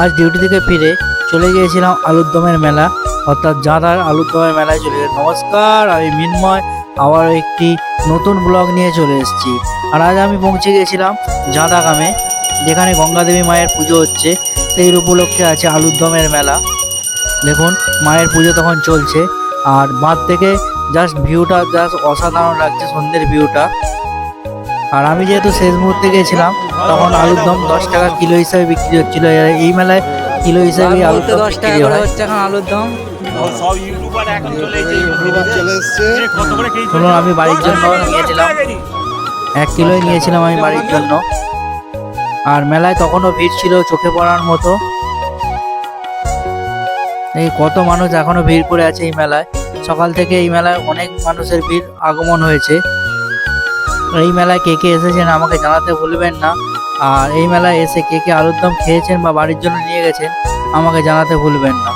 আজ ডিউটি থেকে ফিরে চলে গিয়েছিলাম আলুর দমের মেলা। অর্থাৎ জাঁদার আলুর দমের মেলায় চলে গেছে, নমস্কার, আমি মিন্ময়, আবার একটি নতুন ব্লগ নিয়ে চলে এসেছি। আর আজ আমি পৌঁছে গিয়েছিলাম জাঁদা গ্রামে, যেখানে গঙ্গাদেবী মায়ের পুজো হচ্ছে। সেই উপলক্ষে আছে আলুর দমের মেলা। দেখুন, মায়ের পুজো তখন চলছে। আর বাঁধ থেকে জাস্ট ভিউটা জাস্ট অসাধারণ লাগছে সন্ধ্যের ভিউটা আর আমি যেহেতু শেষ মুহূর্তে গিয়েছিলাম তখন আলুর দম দশ টাকা কিলো হিসাবে বিক্রি হচ্ছিল। এই মেলায় কিলো হিসাবে আলুর দম দশ টাকা করে হচ্ছে এখন আলুর দম। চলুন আমি বাড়ির জন্য নিয়েছিলাম। এক কিলোই নিয়েছিলাম আমি বাড়ির জন্য। আর মেলায় তখনও ভিড় ছিল চোখে পড়ার মতো। এই কত মানুষ এখনও ভিড় করে আছে এই মেলায়। সকাল থেকে এই মেলায় অনেক মানুষের ভিড় আগমন হয়েছে। এই মেলায় কে কে এসেছেন আমাকে জানাতে ভুলবেন না। আর এই মেলায় এসে কে কে আলুর দম খেয়েছেন বা বাড়ির জন্য নিয়ে গেছেন আমাকে জানাতে ভুলবেন না।